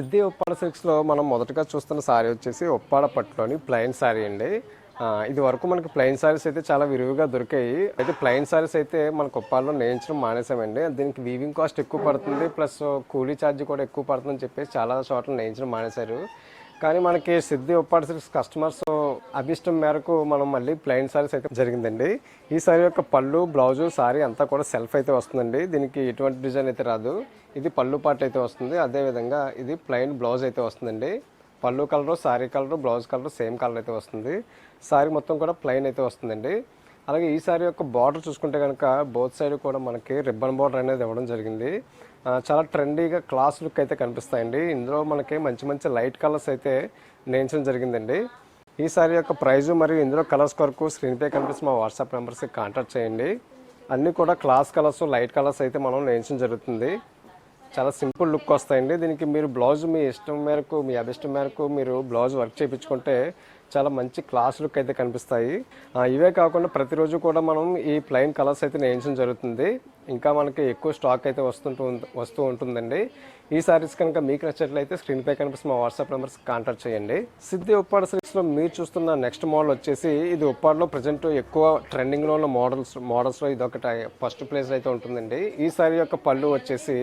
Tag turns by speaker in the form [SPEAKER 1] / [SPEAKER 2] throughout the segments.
[SPEAKER 1] సిద్ధి ఉప్పాడ సిల్క్స్లో మనం మొదటగా చూస్తున్న సారీ వచ్చేసి ఉప్పాడ పట్టులోని ప్లైన్ సారీ అండి. ఇది వరకు మనకి ప్లెయిన్ సారీస్ అయితే చాలా విరివిగా దొరికాయి. అయితే ప్లెయిన్ సారీస్ అయితే మనకు ఉప్పాడలో నేయించడం మానేసామండి. దీనికి వీవింగ్ కాస్ట్ ఎక్కువ పడుతుంది ప్లస్ కూలీ ఛార్జ్ కూడా ఎక్కువ పడుతుందని చెప్పేసి చాలా చోట్ల నేయించడం మానేశారు. కానీ మనకి సిద్ధి ఉప్పాడ సిల్క్స్ కస్టమర్స్ అభిష్టం మేరకు మనం మళ్ళీ ప్లెయిన్ సారీస్ అయితే జరిగిందండి. ఈ సారీ యొక్క పళ్ళు బ్లౌజు సారీ అంతా కూడా సెల్ఫ్ అయితే వస్తుందండి. దీనికి ఎటువంటి డిజైన్ అయితే రాదు. ఇది పళ్ళు పార్ట్ అయితే వస్తుంది. అదేవిధంగా ఇది ప్లెయిన్ బ్లౌజ్ అయితే వస్తుందండి. పళ్ళు colour sari colour blouse colour same colour అయితే వస్తుంది. సారీ మొత్తం కూడా ప్లెయిన్ అయితే వస్తుందండి. అలాగే ఈ సారీ యొక్క బార్డర్ చూసుకుంటే కనుక బోత్ సైడ్ కూడా మనకి రిబ్బన్ బార్డర్ అనేది ఇవ్వడం జరిగింది. చాలా ట్రెండీగా క్లాస్ లుక్ అయితే కనిపిస్తాయండి. ఇందులో మనకి మంచి మంచి లైట్ కలర్స్ అయితే నేర్చడం జరిగిందండి. ఈ సారీ యొక్క ప్రైజు మరియు ఇందులో కలర్స్ కొరకు స్క్రీన్పై కనిపిస్తున్న మా వాట్సాప్ నెంబర్స్కి కాంటాక్ట్ చేయండి. అన్నీ కూడా క్లాస్ కలర్స్ లైట్ కలర్స్ అయితే మనం నేయించడం జరుగుతుంది. చాలా సింపుల్ లుక్ వస్తాయండి. దీనికి మీరు బ్లౌజ్ మీ ఇష్టం మేరకు మీ అభిష్టం మేరకు మీరు బ్లౌజ్ వర్క్ చేయించుకుంటే చాలా మంచి క్లాస్ లుక్ అయితే కనిపిస్తాయి. ఇవే కాకుండా ప్రతిరోజు కూడా మనం ఈ ప్లెయిన్ కలర్స్ అయితే నేయించడం జరుగుతుంది. ఇంకా మనకి ఎక్కువ స్టాక్ అయితే వస్తుంటూ వస్తూ ఉంటుందండి. ఈ సారీస్ కనుక మీకు నచ్చినట్లయితే స్క్రీన్ పై కనిపిస్తున్న మా వాట్సాప్ నెంబర్స్ కాంటాక్ట్ చేయండి. సిద్ధి ఉప్పాడ సిరీస్లో మీరు చూస్తున్న నెక్స్ట్ మోడల్ వచ్చేసి ఇది ఉప్పాడలో ప్రజెంట్ ఎక్కువ ట్రెండింగ్లో ఉన్న మోడల్స్ మోడల్స్లో ఇది ఒకటి ఫస్ట్ ప్లేస్ అయితే ఉంటుందండి. ఈ సారీ యొక్క పళ్ళు వచ్చేసి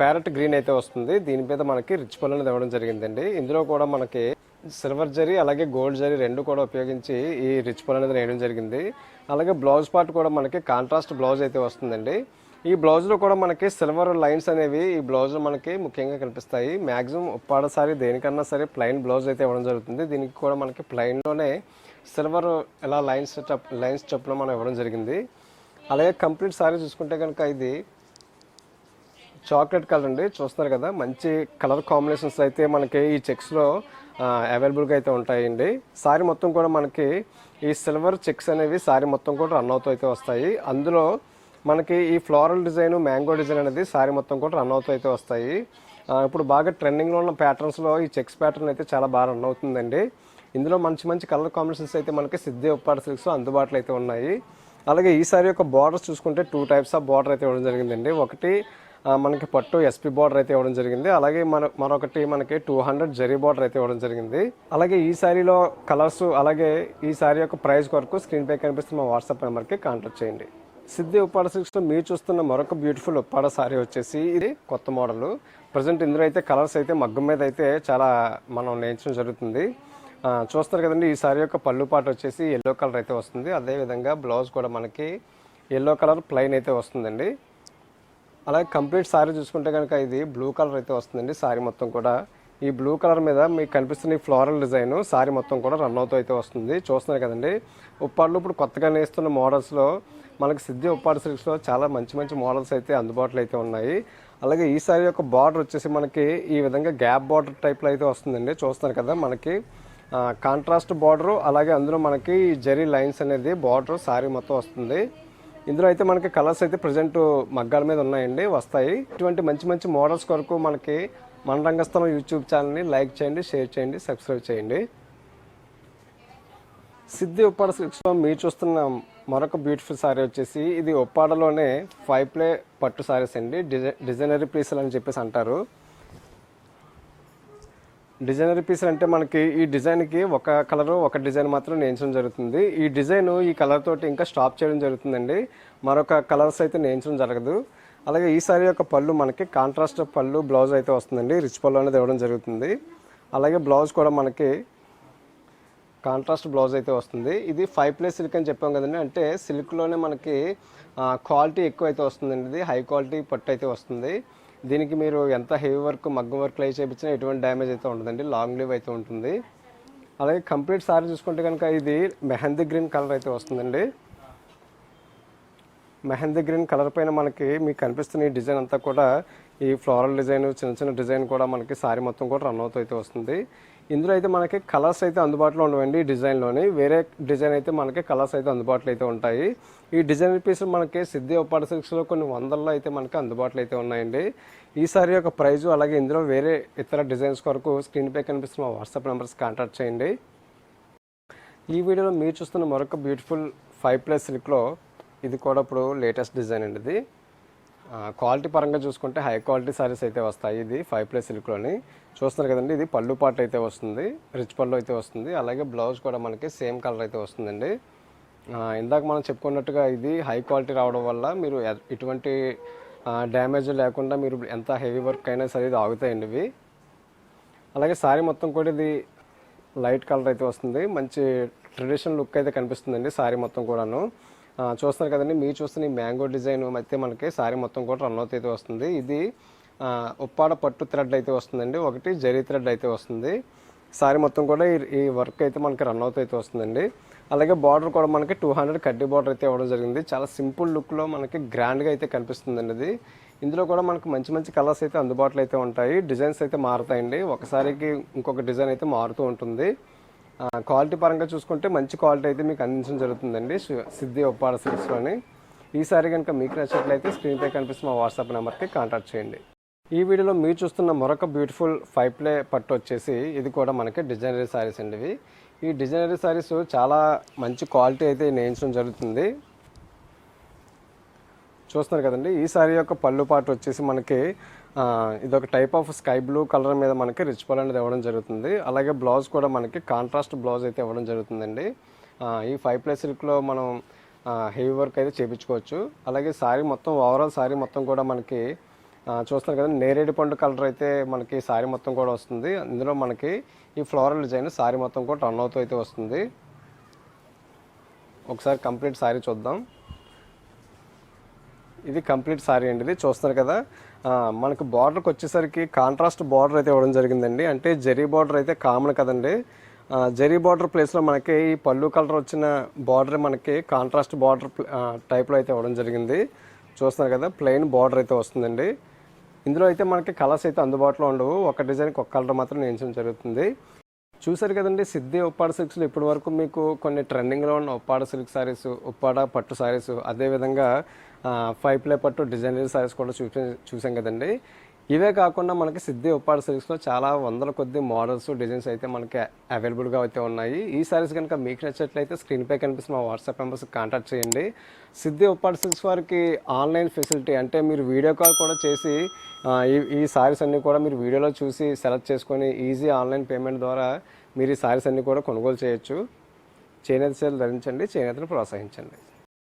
[SPEAKER 1] ప్యారెట్ గ్రీన్ అయితే వస్తుంది. దీని మీద మనకి రిచ్ పళ్ళు అనేది ఇవ్వడం జరిగిందండి. ఇందులో కూడా మనకి సిల్వర్ జరీ అలాగే గోల్డ్ జరీ రెండు కూడా ఉపయోగించి ఈ రిచ్ పళ్ళు అనేది వేయడం జరిగింది. అలాగే బ్లౌజ్ పార్ట్ కూడా మనకి కాంట్రాస్ట్ బ్లౌజ్ అయితే వస్తుందండి. ఈ బ్లౌజ్లో కూడా మనకి సిల్వర్ లైన్స్ అనేవి ఈ బ్లౌజ్లో మనకి ముఖ్యంగా కనిపిస్తాయి. మ్యాక్సిమం ఉప్పాడసారి దేనికన్నా సరే ప్లెయిన్ బ్లౌజ్ అయితే ఇవ్వడం జరుగుతుంది. దీనికి కూడా మనకి ప్లెయిన్లోనే సిల్వర్ ఇలా లైన్స్ లైన్స్ చొప్పున మనం ఇవ్వడం జరిగింది. అలాగే కంప్లీట్ సారీ చూసుకుంటే కనుక ఇది చాక్లెట్ కలర్ అండి. చూస్తున్నారు కదా మంచి కలర్ కాంబినేషన్స్ అయితే మనకి ఈ చెక్స్లో అవైలబుల్గా అయితే ఉంటాయండి. సారీ మొత్తం కూడా మనకి ఈ సిల్వర్ చెక్స్ అనేవి సారీ మొత్తం కూడా రన్ అవుతూ అయితే వస్తాయి. అందులో మనకి ఈ ఫ్లోరల్ డిజైన్ మ్యాంగో డిజైన్ అనేది సారీ మొత్తం కూడా రన్ అవుతూ అయితే వస్తాయి. ఇప్పుడు బాగా ట్రెండింగ్లో ఉన్న ప్యాటర్న్స్లో ఈ చెక్స్ ప్యాటర్న్ అయితే చాలా బాగా రన్ అవుతుందండి. ఇందులో మంచి మంచి కలర్ కాంబినేషన్స్ అయితే మనకి సిద్ధి ఉప్పాడ సిల్క్స్ అందుబాటులో అయితే ఉన్నాయి. అలాగే ఈ సారీ యొక్క బార్డర్స్ చూసుకుంటే టూ టైప్స్ ఆఫ్ బార్డర్ అయితే ఇవ్వడం జరిగిందండి. ఒకటి మనకి పట్టు ఎస్పీ బార్డర్ అయితే ఇవ్వడం జరిగింది. అలాగే మన మరొకటి మనకి టూ హండ్రెడ్ జరీ బార్డర్ అయితే ఇవ్వడం జరిగింది. అలాగే ఈ శారీలో కలర్స్ అలాగే ఈ శారీ యొక్క ప్రైస్ కొరకు స్క్రీన్ పై కనిపిస్తున్న మా వాట్సాప్ నెంబర్కి కాంటాక్ట్ చేయండి. సిద్ధి ఉప్పాడ సిక్స్లో మీరు చూస్తున్న మరొక బ్యూటిఫుల్ ఉప్పాడ సారీ వచ్చేసి ఇది కొత్త మోడల్ ప్రజెంట్ ఇందులో అయితే కలర్స్ అయితే మగ్గం మీద అయితే చాలా మనం నేర్చడం జరుగుతుంది. చూస్తారు కదండి ఈ సారీ యొక్క పళ్ళు పాట వచ్చేసి ఎల్లో కలర్ అయితే వస్తుంది. అదేవిధంగా బ్లౌజ్ కూడా మనకి ఎల్లో కలర్ ప్లెయిన్ అయితే వస్తుందండి. అలాగే కంప్లీట్ సారీ చూసుకుంటే కనుక ఇది బ్లూ కలర్ అయితే వస్తుందండి. సారీ మొత్తం కూడా. ఈ బ్లూ కలర్ మీద మీకు కనిపిస్తున్న ఈ ఫ్లోరల్ డిజైన్ సారీ మొత్తం కూడా రన్ అవుతూ అయితే వస్తుంది. చూస్తున్నారు కదండి. ఉప్పాడులో ఇప్పుడు కొత్తగా నేస్తున్న మోడల్స్లో మనకి సిద్ధి ఉప్పాడు సిల్క్స్లో చాలా మంచి మంచి మోడల్స్ అయితే అందుబాటులో అయితే ఉన్నాయి. అలాగే ఈ సారీ యొక్క బార్డర్ వచ్చేసి మనకి ఈ విధంగా గ్యాప్ బార్డర్ టైప్లో అయితే వస్తుందండి. చూస్తున్నారు కదా మనకి కాంట్రాస్ట్ బార్డరు అలాగే అందులో మనకి జరీ లైన్స్ అనేది బార్డర్ సారీ మొత్తం వస్తుంది. ఇందులో అయితే మనకి కలర్స్ అయితే ప్రజెంట్ మగ్గాల మీద ఉన్నాయండి వస్తాయి. ఇటువంటి మంచి మంచి మోడల్స్ కొరకు మనకి మన రంగస్థలం యూట్యూబ్ ఛానల్ని లైక్ చేయండి షేర్ చేయండి సబ్స్క్రైబ్ చేయండి. సిద్ధి ఉప్పాడ సిల్క్స్లో మీరు చూస్తున్న మరొక బ్యూటిఫుల్ సారీ వచ్చేసి ఇది ఉప్పాడలోనే ఫైవ్ ప్లే పట్టు శారీస్ అండి. డిజైనరీ ప్లేసులు అని చెప్పేసి అంటారు. డిజైనరీ పీస్ అంటే మనకి ఈ డిజైన్కి ఒక కలర్ ఒక డిజైన్ మాత్రం నేయించడం జరుగుతుంది. ఈ డిజైన్ ఈ కలర్ తోటి ఇంకా స్టాప్ చేయడం జరుగుతుందండి. మరొక కలర్స్ అయితే నేయించడం జరగదు. అలాగే ఈ సారీ యొక్క పళ్ళు మనకి కాంట్రాస్ట్ పళ్ళు బ్లౌజ్ అయితే వస్తుందండి. రిచ్ పళ్ళు అనేది ఇవ్వడం జరుగుతుంది. అలాగే బ్లౌజ్ కూడా మనకి కాంట్రాస్ట్ బ్లౌజ్ అయితే వస్తుంది. ఇది ఫైవ్ ప్లేస్ సిల్క్ అని చెప్పాం కదండి. అంటే సిల్క్లోనే మనకి క్వాలిటీ ఎక్కువ అయితే వస్తుందండి. ఇది హై క్వాలిటీ పట్టు అయితే వస్తుంది. దీనికి మీరు ఎంత హెవీ వర్క్ మగ్గం వర్క్ లై చేయించినా ఎటువంటి డ్యామేజ్ అయితే ఉండదండి. లాంగ్ లీవ్ అయితే ఉంటుంది. అలాగే కంప్లీట్ సారీ చూసుకుంటే కనుక ఇది మెహందీ గ్రీన్ కలర్ అయితే వస్తుందండి. మెహందీ గ్రీన్ కలర్ పైన మనకి మీకు కనిపిస్తున్న ఈ డిజైన్ అంతా కూడా ఈ ఫ్లోరల్ డిజైన్ చిన్న చిన్న డిజైన్ కూడా మనకి సారీ మొత్తం కూడా రన్ అవుతూ అయితే వస్తుంది. ఇందులో అయితే మనకి కలర్స్ అయితే అందుబాటులో ఉండవండి డిజైన్లోని. వేరే డిజైన్ అయితే మనకి కలర్స్ అయితే అందుబాటులో అయితే ఉంటాయి. ఈ డిజైన్ పీసులు మనకి సిద్ధి ఉప్పాడ సిల్క్స్లో కొన్ని వందల్లో అయితే మనకి అందుబాటులో అయితే ఉన్నాయండి. ఈ సారీ యొక్క ప్రైజు అలాగే ఇందులో వేరే ఇతర డిజైన్స్ కొరకు స్క్రీన్పై కనిపిస్తున్న మా వాట్సాప్ నెంబర్స్ కాంటాక్ట్ చేయండి. ఈ వీడియోలో మీరు చూస్తున్న మరొక బ్యూటిఫుల్ ఫైవ్ ప్లస్ సిల్క్లో ఇది కూడా ఇప్పుడు లేటెస్ట్ డిజైన్ అండి ఇది. క్వాలిటీ పరంగా చూసుకుంటే హై క్వాలిటీ సారీస్ అయితే వస్తాయి. ఇది ఫైవ్ ప్లస్ సిల్క్లోని. చూస్తున్నారు కదండి ఇది పళ్ళు పాట అయితే వస్తుంది. రిచ్ పళ్ళు అయితే వస్తుంది. అలాగే బ్లౌజ్ కూడా మనకి సేమ్ కలర్ అయితే వస్తుందండి. ఇందాక మనం చెప్పుకున్నట్టుగా ఇది హై క్వాలిటీ రావడం వల్ల మీరు ఎటువంటి డ్యామేజ్ లేకుండా మీరు ఎంత హెవీ వర్క్ అయినా సరే ఇది ఆగుతాయండి ఇవి. అలాగే సారీ మొత్తం కూడా ఇది లైట్ కలర్ అయితే వస్తుంది. మంచి ట్రెడిషనల్ లుక్ అయితే కనిపిస్తుందండి సారీ మొత్తం కూడాను. చూస్తున్నారు కదండి. మీరు చూస్తున్న ఈ మ్యాంగో డిజైన్ అయితే మనకి సారీ మొత్తం కూడా రన్ అవుట్ అయితే వస్తుంది. ఇది ఉప్పాడ పట్టు థ్రెడ్ అయితే వస్తుందండి. ఒకటి జరీ థ్రెడ్ అయితే వస్తుంది. సారీ మొత్తం కూడా ఈ- ఈ వర్క్ అయితే మనకి రన్ అవుట్ అయితే వస్తుందండి. అలాగే బార్డర్ కూడా మనకి టూ హండ్రెడ్ కడ్డీ బార్డర్ అయితే ఇవ్వడం జరిగింది. చాలా సింపుల్ లుక్లో మనకి గ్రాండ్గా అయితే కనిపిస్తుందండి ఇది. ఇందులో కూడా మనకు మంచి మంచి కలర్స్ అయితే అందుబాటులో అయితే ఉంటాయి. డిజైన్స్ అయితే మారుతాయండి. ఒకసారికి ఇంకొక డిజైన్ అయితే మారుతూ ఉంటుంది. క్వాలిటీ పరంగా చూసుకుంటే మంచి క్వాలిటీ అయితే మీకు అందించడం జరుగుతుందండి. సిద్ధి ఒప్పాడ సిల్క్స్లోని. ఈసారి కనుక మీకు నచ్చినట్లయితే స్క్రీన్పై కనిపిస్తున్న మా వాట్సాప్ నెంబర్కి కాంటాక్ట్ చేయండి. ఈ వీడియోలో మీరు చూస్తున్న మరొక బ్యూటిఫుల్ ఫైవ్ ప్లే పట్టు వచ్చేసి ఇది కూడా మనకి డిజైనరీ శారీస్ అండి ఇవి. ఈ డిజైనరీ శారీస్ చాలా మంచి క్వాలిటీ అయితే నేయించడం జరుగుతుంది. చూస్తున్నారు కదండి. ఈ సారీ యొక్క పళ్ళు పాటు వచ్చేసి మనకి ఇదొక type of sky blue colour మీద మనకి రిచ్ పల్ అనేది ఇవ్వడం జరుగుతుంది. అలాగే బ్లౌజ్ కూడా మనకి కాంట్రాస్ట్ బ్లౌజ్ అయితే ఇవ్వడం జరుగుతుందండి. ఈ ఫైవ్ ప్లస్ సిల్క్లో మనం హెవీ వర్క్ అయితే చేయించుకోవచ్చు అలాగే సారీ మొత్తం ఓవరాల్ సారీ మొత్తం కూడా మనకి చూస్తున్నారు కదా నేరేడు పండు కలర్ అయితే మనకి సారీ మొత్తం కూడా వస్తుంది. ఇందులో మనకి ఈ ఫ్లోరల్ డిజైన్ సారీ మొత్తం కూడా రన్ అవుతూ అయితే వస్తుంది. ఒకసారి కంప్లీట్ సారీ చూద్దాం. ఇది కంప్లీట్ సారీ అండి. ఇది చూస్తున్నారు కదా. మనకు బార్డర్కి వచ్చేసరికి కాంట్రాస్ట్ బార్డర్ అయితే ఇవ్వడం జరిగిందండి. అంటే జరీ బార్డర్ అయితే కామన్ కదండి. ఆ, జరీ బార్డర్ ప్లేస్లో మనకి ఈ పళ్ళు కలర్ వచ్చిన బార్డర్ మనకి కాంట్రాస్ట్ బార్డర్ టైప్లో అయితే ఇవ్వడం జరిగింది. చూస్తున్నారు కదా ప్లెయిన్ బార్డర్ అయితే వస్తుందండి. ఇందులో అయితే మనకి కలర్స్ అయితే అందుబాటులో ఉండవు. ఒక డిజైన్కి ఒక కలర్ మాత్రం నేర్చడం జరుగుతుంది. చూసారు కదండి సిద్ధి ఉప్పాడ సిల్క్స్లో ఇప్పటి వరకు మీకు కొన్ని ట్రెండింగ్లో ఉన్న ఉప్పాడ సిల్క్ సారీస్ ఉప్పాడ పట్టు సారీస్ అదేవిధంగా ఫైవ్ ప్లే పట్టు డిజైనరీ సారీస్ కూడా చూపి చూసాం కదండి. ఇవే కాకుండా మనకి సిద్ధి ఉప్పాడ సిల్క్స్లో చాలా వందల కొద్ది మోడల్స్ డిజైన్స్ అయితే మనకి అవైలబుల్గా అయితే ఉన్నాయి. ఈ సారీస్ కనుక మీకు నచ్చినట్లయితే స్క్రీన్పై కనిపిస్తున్న మా వాట్సాప్ నెంబర్స్ కాంటాక్ట్ చేయండి. సిద్ధి ఉప్పాడ సిల్క్స్ వారికి ఆన్లైన్ ఫెసిలిటీ అంటే మీరు వీడియో కాల్ కూడా చేసి ఈ ఈ సారీస్ అన్నీ కూడా మీరు వీడియోలో చూసి సెలెక్ట్ చేసుకొని ఈజీ ఆన్లైన్ పేమెంట్ ద్వారా మీరు ఈ సారీస్ అన్నీ కూడా కొనుగోలు చేయొచ్చు. చేనేత సేలు ధరించండి చేనేతను ప్రోత్సహించండి.